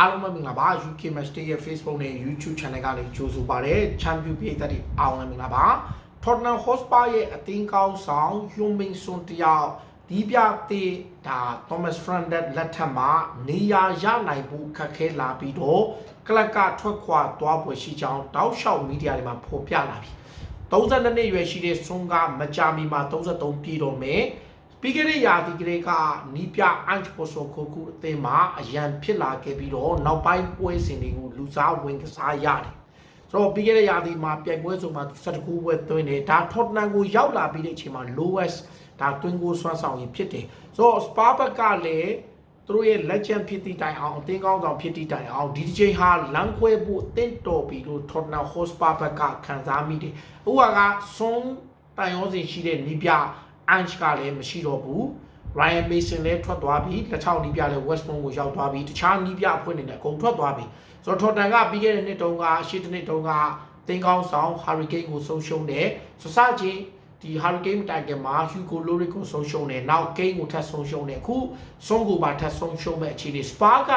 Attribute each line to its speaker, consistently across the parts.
Speaker 1: အားလုံးပဲမင်္ဂလာပါ UK Match Day ရဲ့ Facebook နဲ့ YouTube Channel ကနေကြိုဆိုပါရစေ။ Champion ပြည်သက်တွေအားလုံးပဲမင်္ဂလာပါ။ Tottenham Hotspur ရဲ့အသင်းကောင်းဆောင် Heung Min Son တယောက်ဒီပြသေးဒါ Thomas Frandet လက်ထက်မှာနေရာရနိုင်ဖို့ခက်ခဲလာပြီးတော့ကလပ်ကထွက်ခွာသွားပွဲရှိကြောင်းတောက်လျှောက်မီဒီယာတွေမှာဖော်ပြလာပြီ။32နှစ်ရွယ်ရှိတဲ့ဆွန်ကမကြာမီမှာ33ပြည့်တော့မယ်။ ပြီးခဲ့တဲ့ရာသီကလေးကနီးပြအန်ချ်ပိုဆိုခိုကူအသင်းမှာအရန်ဖြစ်လာခဲ့ပြီးတော့နောက်ပိုင်းပွဲစဉ်တွေကိုလူစားဝင်ကစားရတယ်။ဆိုတော့ပြီးခဲ့တဲ့ရာသီမှာပြိုင်ပွဲစုံမှာ17ခုပွဲသွင်းတယ်။ဒါ Tottenham ကိုရောက်လာပြီးတဲ့အချိန်မှာ lowest ဒါတွင်းကိုဆွမ်းဆောင်ရဖြစ်တယ်။ဆိုတော့ Spa ဘက်ကလည်းသူတို့ရဲ့ legend ဖြစ်သည့်တိုင်အောင်အသင်းကောင်းဆောင်ဖြစ်သည့်တိုင်အောင်ဒီတစ်ချိန်ဟာလမ်းခွဲဖို့အသင့်တော်ပြီလို့ Tottenham Hotspur ဘက်ကခံစားမိတယ်။ဥပကဆုံးတိုင်ရောစဉ်ရှိတဲ့နီးပြ Ange ကလည်းမရှိတော့ဘူး Ryan Mason လည်းထွက်သွားပြီလက်ချောင်းနီးပြလည်း West Brom ကိုရောက်သွားပြီတခြားနီးပြအဖွဲ့တွေလည်းအကုန်ထွက်သွားပြီဆိုတော့ Tottenham ကပြီးခဲ့တဲ့နှစ်တုန်းကရှေ့တစ်နှစ်တုန်းကတင်ကောင်းဆောင် Hurricane ကိုဆုံးရှုံးတယ်စစချင်းဒီ Hurricane တိုင်ကမှာ Hugo Lloris ကိုဆုံးရှုံးတယ်နောက် Kane ကိုထပ်ဆုံးရှုံးတယ်အခုဆုံးကိုပါထပ်ဆုံးရှုံးမဲ့အခြေအနေ Spa က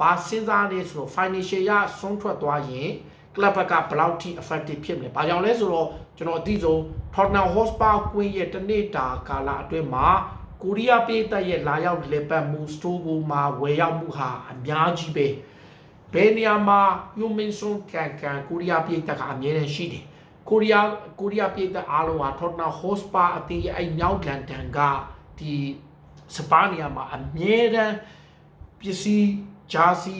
Speaker 1: ဘာစဉ်းစားလဲဆိုတော့ financial ရဆုံးထွက်သွားရင် ကလပ်ဘက်ကဘယ်လောက်ထိ effective ဖြစ်မလဲ။ဘာကြောင့်လဲဆိုတော့ကျွန်တော်အသိဆုံး Tottenham Hotspur ကွင်းရဲ့တနေ့တာကာလအတွင်းမှာကိုရီးယားပြည်သက်ရဲ့လာရောက်လေပတ်မှုစတိုးဘူမှာဝယ်ရောက်မှုဟာအများကြီးပဲ။ဘယ်နေရာမှာယူမင်ဆွန်ကန်ကန်ကိုရီးယားပြည်သက်ကအမြဲတမ်းရှိတယ်။ကိုရီးယားကိုရီးယားပြည်သက်အားလုံးဟာ Tottenham Hotspur အသင်းရဲ့အဲ့မြောက်လန်ဒန်ကဒီစပါးနီယာမှာအမြဲတမ်းပစ္စည်းဂျာစီ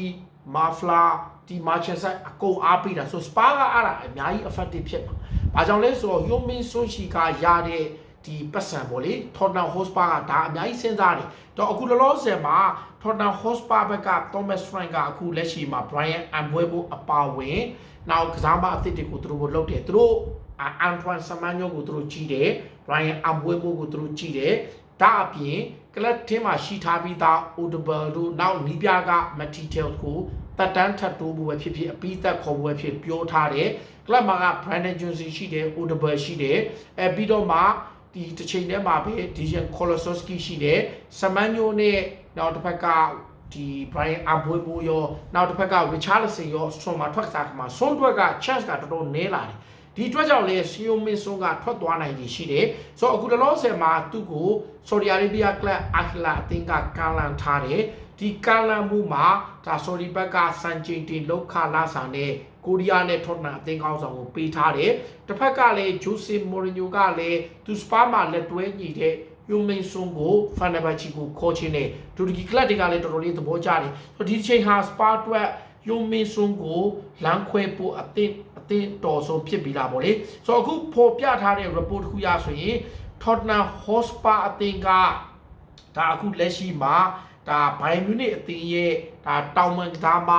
Speaker 1: မာဖလာဒီမာချန်ဆိုင်အကုန်အားပေးတာဆိုစပါကအားတာအများကြီး effective ဖြစ်မှာ။ဘာကြောင့်လဲဆိုတော့ Human Sochi ကရတဲ့ဒီပတ်စံပေါ့လေ Tottenham Hotspur ကဒါအများကြီးစဉ်းစားတယ်။တော့အခုလောလောဆယ်မှာ Tottenham Hotspur ဘက်က Thomas Frank ကအခုလက်ရှိမှာ Brian Ambuemo အပါဝင်နောက်ကစားမအသစ်တွေကိုသူတို့လုပ်တယ်သူတို့အန်ထွမ်ဆမန်ညိုကိုသူတို့ကြီးတယ် Brian Ambuemo ကိုသူတို့ကြီးတယ် ဒါအပြင်ကလပ်ထင်းမှာရှိထားပြီးသား Audible တို့နောက်နီးပြက Material ကိုတက်တန်းထပ်တိုးဖို့ပဲဖြစ်ဖြစ်အပိသက်ခေါ်ဖို့ပဲဖြစ်ပြောထားတယ်ကလပ်မှာက Brandon Johnson ရှိတယ် Audible ရှိတယ်အဲပြီးတော့မှဒီတစ်ချိန်တည်းမှာပဲ Dijan Kolosowski ရှိတယ်ဆမန်ညိုနဲ့နောက်တစ်ဖက်ကဒီ Brian Ambuemo ရောနောက်တစ်ဖက်က Richarlison ရော Strong မှာထွက်စားခါမှာ Son တွက်က chance ကတော်တော်နည်းလာတယ် ဒီအတွက်ကြောင့်လဲစီယိုမင်ဆွန်ကထွက်သွားနိုင်ည်ရှိတယ်။ဆိုတော့အခုတလောဆယ်မှာသူ့ကိုဆော်ဒီအာရေဗျကလပ်အာခလာအသင်းကကမ်းလှမ်းထားတယ်။ဒီကမ်းလှမ်းမှုမှာဒါဆော်ဒီဘက်ကစံချိန်တင်လောက်ခလာဆန်နဲ့ကိုရီးယားနဲ့ထော့တနမ်အသင်းကောင်းဆောင်ကိုပေးထားတယ်။တစ်ဖက်ကလည်းဂျိုဆီမိုရီညိုကလည်းသူစပါမှာလက်တွဲညီတဲ့ယူမင်ဆွန်ကိုဖန်နဘချီကိုခေါ်ချင်းနဲ့တူရကီကလပ်တွေကလည်းတော်တော်လေးသဘောကျတယ်။ဆိုတော့ဒီချိန်ဟာစပါအတွက် ယူမင်ဆွန်ကိုလမ်းခွဲဖို့အသင်းအသင်းတော်ဆုံးဖြစ်ပြီးလာပေါ့လေဆိုတော့အခုပေါ်ပြထားတဲ့ report တစ်ခုရဆိုရင် Tottenham Hotspur အသင်းကဒါအခုလက်ရှိမှာဒါ Bayern Munich အသင်းရဲ့ဒါတောင်ပန်ကစားမ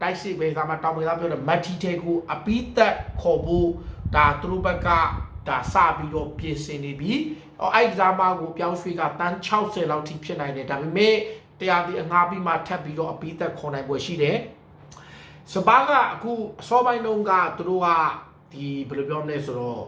Speaker 1: တိုက်စစ်ပဲကစားမတောင်ပန်ကစားပြောတဲ့ Matty တဲကိုအပိသက်ခေါ်ဖို့ဒါသူတို့ဘက်ကဒါစပြီးတော့ပြင်ဆင်နေပြီ။အော်အဲ့ကစားမကိုပြောင်းရွှေ့ကတန်း60လောက်ထိဖြစ်နိုင်တယ်ဒါပေမဲ့တရားဒီအငှားပြီးမှထပ်ပြီးတော့အပိသက်ခေါ်နိုင်ပွဲရှိတယ်။ စပါးကအခုအစောပိုင်းလုံးကသူတို့ကဒီဘယ်လိုပြောမလဲဆိုတော့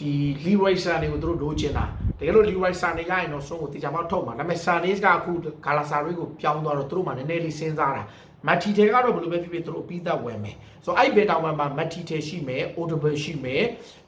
Speaker 1: ဒီ Leroy Sané ကိုသူတို့လိုချင်တာတကယ်လို့ Leroy Sané ရရင်တော့ဆုံးကိုတေချာမောက်ထုတ်မှာဒါပေမဲ့ Sané ကအခု Galatasaray ကိုပြောင်းသွားတော့သူတို့မှနည်းနည်းလေးစဉ်းစားတာမတ်တီတဲကတော့ဘယ်လိုပဲဖြစ်ဖြစ်သူတို့ပြီးသက်ဝယ်မယ်ဆိုတော့အဲ့ဘေတောင်မှာမတ်တီတဲရှိမယ် Audible ရှိမယ်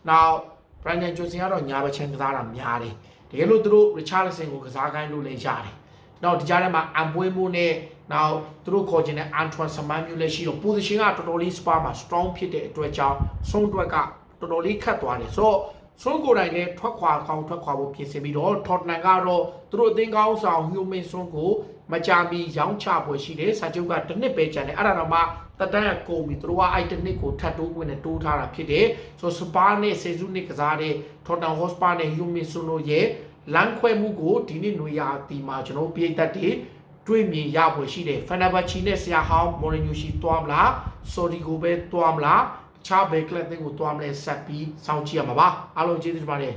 Speaker 1: နောက် Brandon Johnson ကတော့ညာဘက်ချန်ကစားတာများတယ်တကယ်လို့သူတို့ Richarlison ကိုကစားခိုင်းလို့လည်းရတယ် နောက်ဒီကြားထဲမှာအမ်ပွေးမိုးနဲ့နောက်သူတို့ခေါ်ချင်တဲ့ Antoine Saman မျိုးလည်းရှိတော့ position ကတော်တော်လေး spa မှာ strong ဖြစ်တဲ့အတွက်ကြောင့်ဆုံးတွက်ကတော်တော်လေးခတ်သွားတယ်ဆိုတော့ဆုံးကိုယ်တိုင်လည်းထွက်ခွာကောင်းထွက်ခွာဖို့ပြင်ဆင်ပြီးတော့ Tottenham ကတော့သူတို့အသင်းကောင်းဆောင် Human Son ကိုမကြာမီရောင်းချပွဲရှိတယ်စာချုပ်ကတစ်နှစ်ပဲကျန်တယ်အဲ့ဒါတော့မှတတန်းကကုန်ပြီသူတို့ကအဲ့တစ်နှစ်ကိုထပ်တိုးဝင်နဲ့တိုးထားတာဖြစ်တယ်ဆိုစပါနဲ့စေစုနှစ်ကစားတဲ့ Tottenham Hotspur နဲ့ Human Son တို့ရဲ့ လမ်းခွဲမှုကိုဒီနေ့နွေရာသီမှာကျွန်တော်ပြည်သက်တွေတွေ့မြင်ရဖွယ်ရှိတယ်ဖန်နာဘချီနဲ့ဆရာဟောင်းမော်ရီညိုရှိသွားမလားဆော်ဒီကိုပဲသွားမလားတခြားဘယ်ကလပ်တွေကိုသွားမလဲဆက်ပြီးစောင့်ကြည့်ရမှာပါအားလုံးကျေးဇူးတင်ပါတယ်